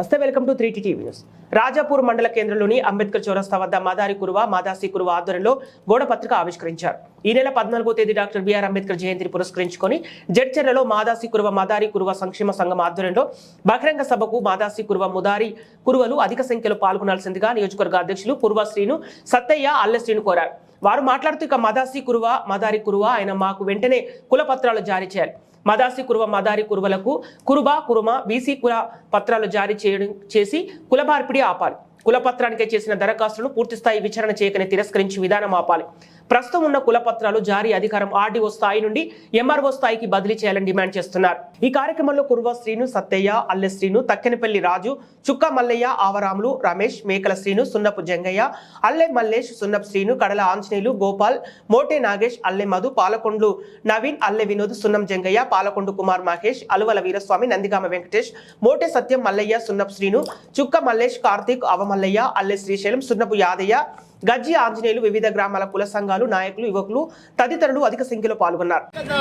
నమస్తే welcome to three TV news. Rajapur మండల కేంద్రంలోని అంబేద్కర్ చౌరస్తా వద్ద మాదారి కురువ మాదాసి కురువ ఆధ్వర్యంలో గోడ పత్రిక ఆవిష్కరించారు. ఈ నెల పద్నాలుగో తేదీ డాక్టర్ బిఆర్ అంబేద్కర్ జయంతిని పురస్కరించుకొని జడ్చర్లలో మాదాసి కురువ మాదారి కురువ సంక్షేమ సంఘం ఆధ్వర్యంలో బహిరంగ సభకు మాదాసి కురువ ముదారి కురువలు అధిక సంఖ్యలో పాల్గొనాల్సిందిగా నియోజకవర్గ అధ్యక్షులు పూర్వ శ్రీను సత్తయ్య అల్లశ్రీను కోరారు. వారు మాట్లాడుతూ ఇక మదాసి కురువ మదారి కురువ ఆయన మాకు వెంటనే కులపత్రాలు జారీ చేయాలి. మదాసి కురువ మదారి కురువలకు కురుబా కురుమ బీసీ కుల పత్రాలు జారీ చేయడం చేసి కుల మార్పిడి ఆపాలి. కుల పత్రానికే చేసిన దరఖాస్తులను పూర్తిస్థాయి విచారణ చేయకనే తిరస్కరించి విధానం ఆపాలి. ప్రస్తుతం ఉన్న కులపత్రాలు జారీ అధికారం ఆర్డీఓ స్థాయి నుండి ఎంఆర్ఓ స్థాయికి బదిలీ చేయాలని డిమాండ్ చేస్తున్నారు. ఈ కార్యక్రమంలో కురువ శ్రీను సత్తయ్య అల్లె శ్రీను తక్కెనపల్లి రాజు చుక్క మల్లయ్య ఆవరాములు రమేష్ మేకల శ్రీను సున్నపు జంగయ్య అల్లె మల్లేష్ సున్నపు శ్రీను కడల ఆంజనేయులు గోపాల్ మోటే నాగేష్ అల్లె మధు పాలకొండ్లు నవీన్ అల్లె వినోద్ సున్నం జంగయ్య పాలకొండు కుమార్ మహేష్ అలువల వీరస్వామి నందిగామ వెంకటేష్ మోటే సత్యం మల్లయ్య సున్నపు శ్రీను చుక్క మల్లేష్ కార్తీక్ అవమల్లయ్య అల్లె శ్రీశైలం సున్నపు యాదయ్య గజ్జి ఆంజనేయులు వివిధ గ్రామాల కుల సంఘాలు నాయకులు యువకులు తదితరులు అధిక సంఖ్యలో పాల్గొన్నారు. చలో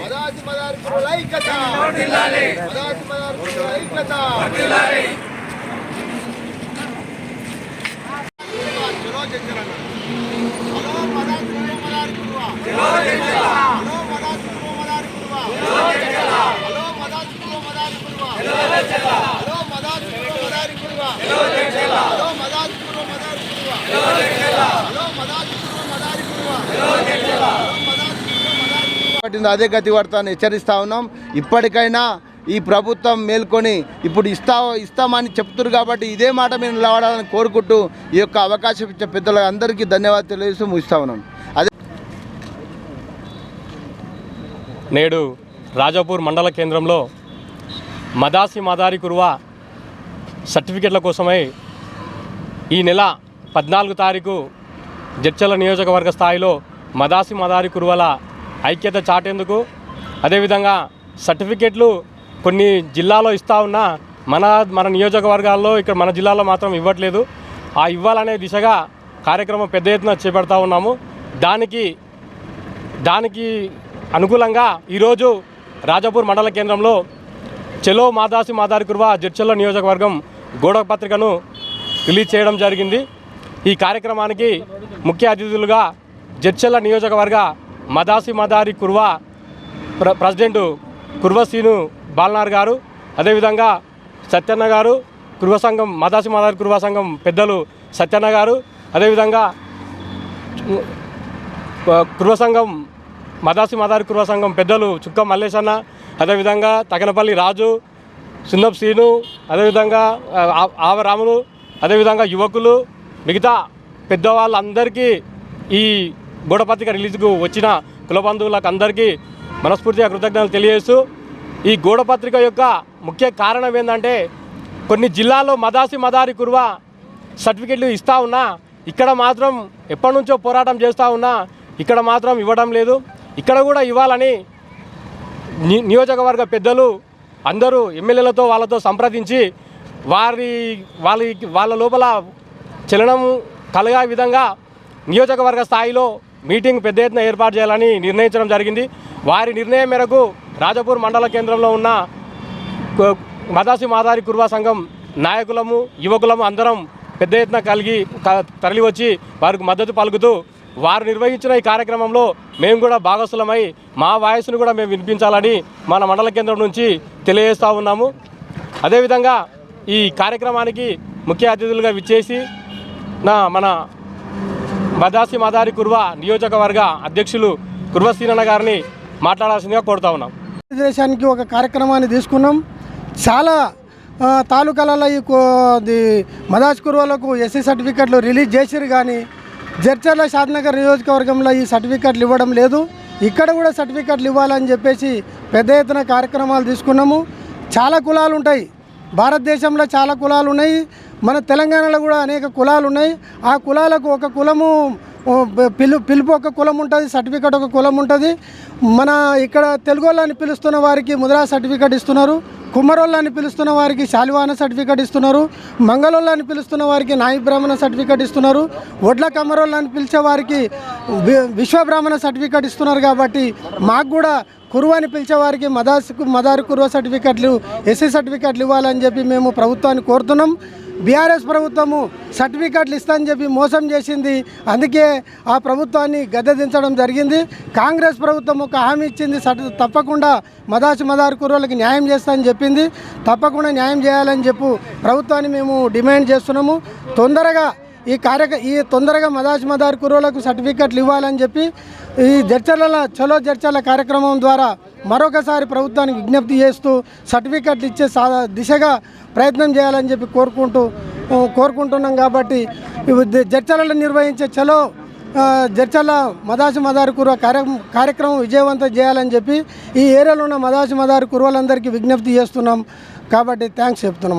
మదారి కురుల ఐక్యత మదాసి మదారి కురుల ఐక్యత చలో జంజరన్న hello Madasi Kuruva Madari Kuruva hello Madasi Kuruva Madari Kuruva hello Madasi Kuruva Madari Kuruva hello Madasi Kuruva Madari Kuruva hello Madasi Kuruva Madari Kuruva hello Madasi Kuruva Madari Kuruva hello Madasi Kuruva Madari Kuruva పట్టిందో అదే గతి పడతాను హెచ్చరిస్తా ఉన్నాం. ఇప్పటికైనా ఈ ప్రభుత్వం మేల్కొని ఇప్పుడు ఇస్తా ఇస్తామని చెప్తున్నారు కాబట్టి ఇదే మాట మేము నిలబడాలని కోరుకుంటూ ఈ యొక్క అవకాశం ఇచ్చే పెద్దల అందరికీ ధన్యవాదాలు తెలియజేస్తూ ముగిస్తా ఉన్నాం. అదే నేడు రాజాపూర్ మండల కేంద్రంలో మదాసి మదారి కురువ సర్టిఫికెట్ల కోసమై ఈ నెల పద్నాలుగు తారీఖు జడ్చల నియోజకవర్గ స్థాయిలో మదాసి మదారి కురువల ఐక్యత చాటేందుకు అదేవిధంగా సర్టిఫికెట్లు కొన్ని జిల్లాలో ఇస్తూ ఉన్నా మన మన నియోజకవర్గాల్లో ఇక్కడ మన జిల్లాలో మాత్రం ఇవ్వట్లేదు. ఆ ఇవ్వాలనే దిశగా కార్యక్రమం పెద్ద ఎత్తున చేపడతా ఉన్నాము. దానికి దానికి అనుకూలంగా ఈరోజు రాజాపూర్ మండల కేంద్రంలో చెలో మాదాసి మాదారి కుర్వ జడ్చల్ల నియోజకవర్గం గోడ పత్రికను రిలీజ్ చేయడం జరిగింది. ఈ కార్యక్రమానికి ముఖ్య అతిథులుగా జడ్చల్ల నియోజకవర్గ మదాసి మదారి కుర్వా ప్ర ప్రెసిడెంట్ కుర్వసీను బాలనార్ గారు అదేవిధంగా సత్యన్న గారు కుర్వ సంఘం మదాసి మదారి కుర్వ సంఘం పెద్దలు సత్యన్న గారు అదేవిధంగా కుర్వ సంఘం మదాసి మదారి కుర్వ సంఘం పెద్దలు చుక్క మల్లేశన్న అదేవిధంగా తగనపల్లి రాజు సున్నప్ శ్రీను అదేవిధంగా ఆవరాములు అదేవిధంగా యువకులు మిగతా పెద్దవాళ్ళందరికీ ఈ గూఢపత్రిక రిలీజ్కు వచ్చిన కులబంధువులకు అందరికీ మనస్ఫూర్తిగా కృతజ్ఞతలు తెలియజేస్తూ ఈ గోడపత్రిక యొక్క ముఖ్య కారణం ఏంటంటే కొన్ని జిల్లాల్లో మదాసి మదారి కురువ సర్టిఫికెట్లు ఇస్తూ ఉన్నా ఇక్కడ మాత్రం ఎప్పటి నుంచో పోరాటం చేస్తూ ఉన్నా ఇక్కడ మాత్రం ఇవ్వడం లేదు. ఇక్కడ కూడా ఇవ్వాలని ని- నియోజకవర్గ పెద్దలు అందరూ ఎమ్మెల్యేలతో వాళ్ళతో సంప్రదించి వారి వాళ్ళ వాళ్ళ లోపల చలనం కలగా విధంగా నియోజకవర్గ స్థాయిలో మీటింగ్ పెద్ద ఎత్తున ఏర్పాటు చేయాలని నిర్ణయించడం జరిగింది. వారి నిర్ణయం మేరకు రాజపూర్ మండల కేంద్రంలో ఉన్న మదాసి మాదారి కుర్వా సంఘం నాయకులము యువకులము అందరం పెద్ద ఎత్తున కలిగి తరలివచ్చి వారికి మద్దతు పలుకుతూ వారు నిర్వహించిన ఈ కార్యక్రమంలో మేము కూడా భాగస్థులమై మా వాయిస్ను కూడా మేము వినిపించాలని మన మండల కేంద్రం నుంచి తెలియజేస్తూ ఉన్నాము. అదేవిధంగా ఈ కార్యక్రమానికి ముఖ్య అతిథులుగా విచ్చేసి నా మన మదాసి మదారి కుర్వ నియోజకవర్గ అధ్యక్షులు కుర్వసీనన్న గారిని మాట్లాడాల్సిందిగా కోరుతా ఉన్నాం. భారతదేశానికి ఒక కార్యక్రమాన్ని తీసుకున్నాం. చాలా తాలూకాలలో ఈ కో- ది మదాస్ కుర్వాలకు ఎస్సీ సర్టిఫికెట్లు రిలీజ్ చేసిరు కానీ జడ్చర్ల షాద్నగర్ నియోజకవర్గంలో ఈ సర్టిఫికెట్లు ఇవ్వడం లేదు. ఇక్కడ కూడా సర్టిఫికెట్లు ఇవ్వాలని చెప్పేసి పెద్ద ఎత్తున కార్యక్రమాలు తీసుకున్నాము. చాలా కులాలు ఉంటాయి భారతదేశంలో చాలా కులాలు ఉన్నాయి మన తెలంగాణలో కూడా అనేక కులాలు ఉన్నాయి. ఆ కులాలకు ఒక కులము పిలు పిలుపు ఒక కులం ఉంటుంది సర్టిఫికెట్ ఒక కులం ఉంటుంది. మన ఇక్కడ తెలుగు వాళ్ళని పిలుస్తున్న వారికి ముద్రా సర్టిఫికెట్ ఇస్తున్నారు. కుమ్మరోళ్ళని పిలుస్తున్న వారికి శాలివాన సర్టిఫికెట్ ఇస్తున్నారు మంగళోళ్ళని పిలుస్తున్న వారికి నాయి బ్రాహ్మణ సర్టిఫికెట్ ఇస్తున్నారు ఒడ్ల కమ్మరోళ్ళని పిలిచే వారికి వి- విశ్వబ్రాహ్మణ సర్టిఫికేట్ ఇస్తున్నారు కాబట్టి మాకు కూడా కురువు అని పిలిచే వారికి మదాస్ మదారు కురువ సర్టిఫికెట్లు ఎస్సీ సర్టిఫికెట్లు ఇవ్వాలని చెప్పి మేము ప్రభుత్వాన్ని కోరుతున్నాం. బీఆర్ఎస్ ప్రభుత్వము సర్టిఫికెట్లు ఇస్తానని చెప్పి మోసం చేసింది. అందుకే ఆ ప్రభుత్వాన్ని గద్దెదించడం జరిగింది. కాంగ్రెస్ ప్రభుత్వం ఒక హామీ ఇచ్చింది. సర్ తప్పకుండా మదాసి మదారు కుర్రోళ్ళకి న్యాయం చేస్తానని చెప్పింది. తప్పకుండా న్యాయం చేయాలని చెప్పు ప్రభుత్వాన్ని మేము డిమాండ్ చేస్తున్నాము. తొందరగా ఈ కార్యక ఈ తొందరగా మదాజ్ మదార్ కుర్రోలకు సర్టిఫికెట్లు ఇవ్వాలని చెప్పి ఈ జడ్చర్ల చలో జడ్చర్ల కార్యక్రమం ద్వారా మరొకసారి ప్రభుత్వానికి విజ్ఞప్తి చేస్తూ సర్టిఫికెట్లు ఇచ్చే సా దిశగా ప్రయత్నం చేయాలని చెప్పి కోరుకుంటూ కోరుకుంటున్నాం కాబట్టి జడ్చర్లలో నిర్వహించే చలో ఆ, మదాసి మదారు కుర్వ కార్య కార్యక్రమం విజయవంతం చేయాలని చెప్పి ఈ ఏరియాలో ఉన్న మదాసి మదారు కుర్వలందరికీ విజ్ఞప్తి చేస్తున్నాం. కాబట్టి థ్యాంక్స్ చెప్తున్నాం.